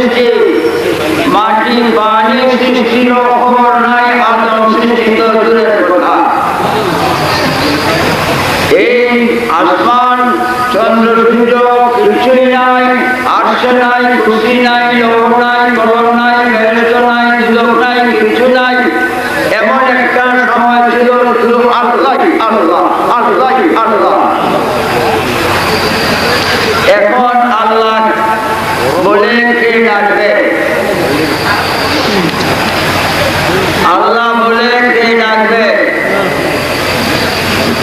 সৃষ্টি মাটি বাণী সৃষ্টি রহ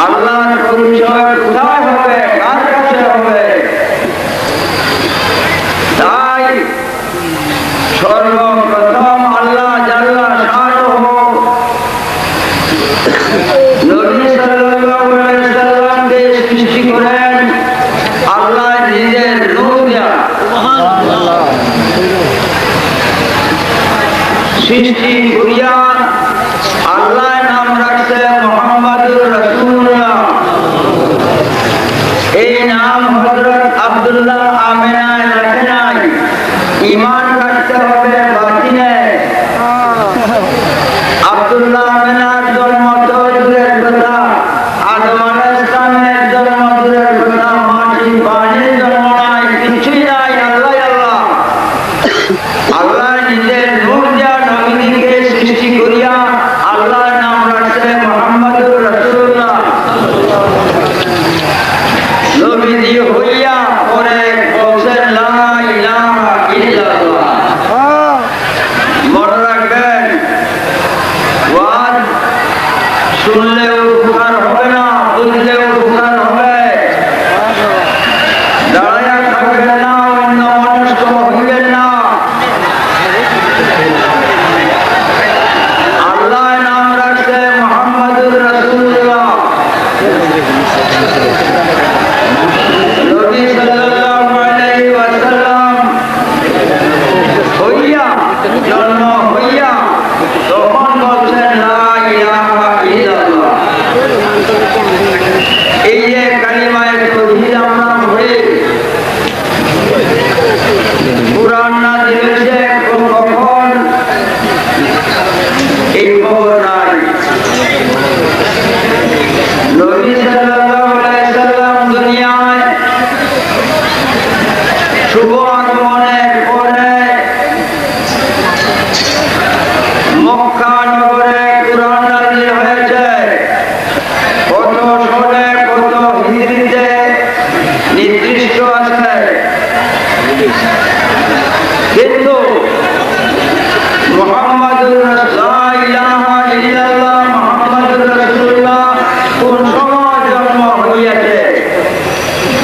আল্লাহর পরিচয় কোথায় হবে? কার কাছে হবে? তাই সর্বপ্রথম আল্লাহ জাল্লা শাহ নবী সাল্লাল্লাহু আলাইহি সাল্লামকে সৃষ্টি করিয়া সম্মান রাখতে হবে।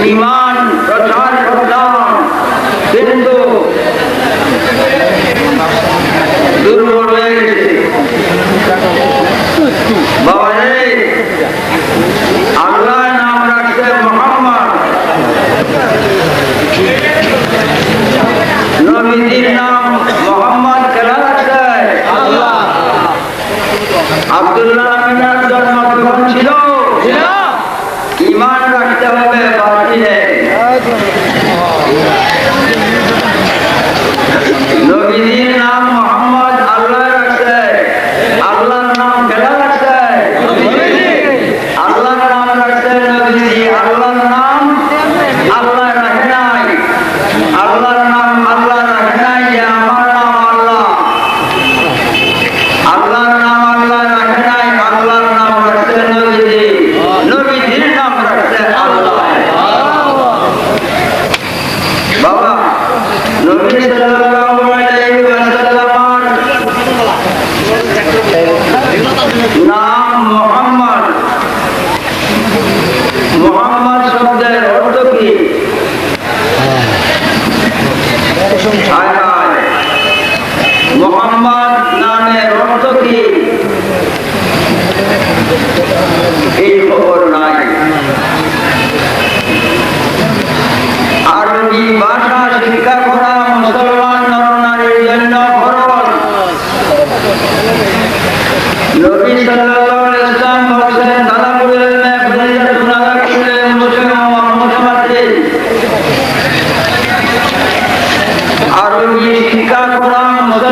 iman.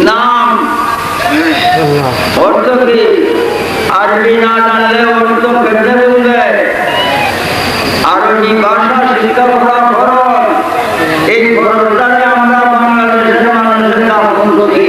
নাম অর্থ কি আরবি না জানলে অর্থ কেমনে বুঝবে আরবি ভাষা শিক্ষা করা ফরজ এই ফরজটাকে আমরা বাংলাদেশের মানুষের নাম বন্ধ দিই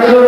রাখুন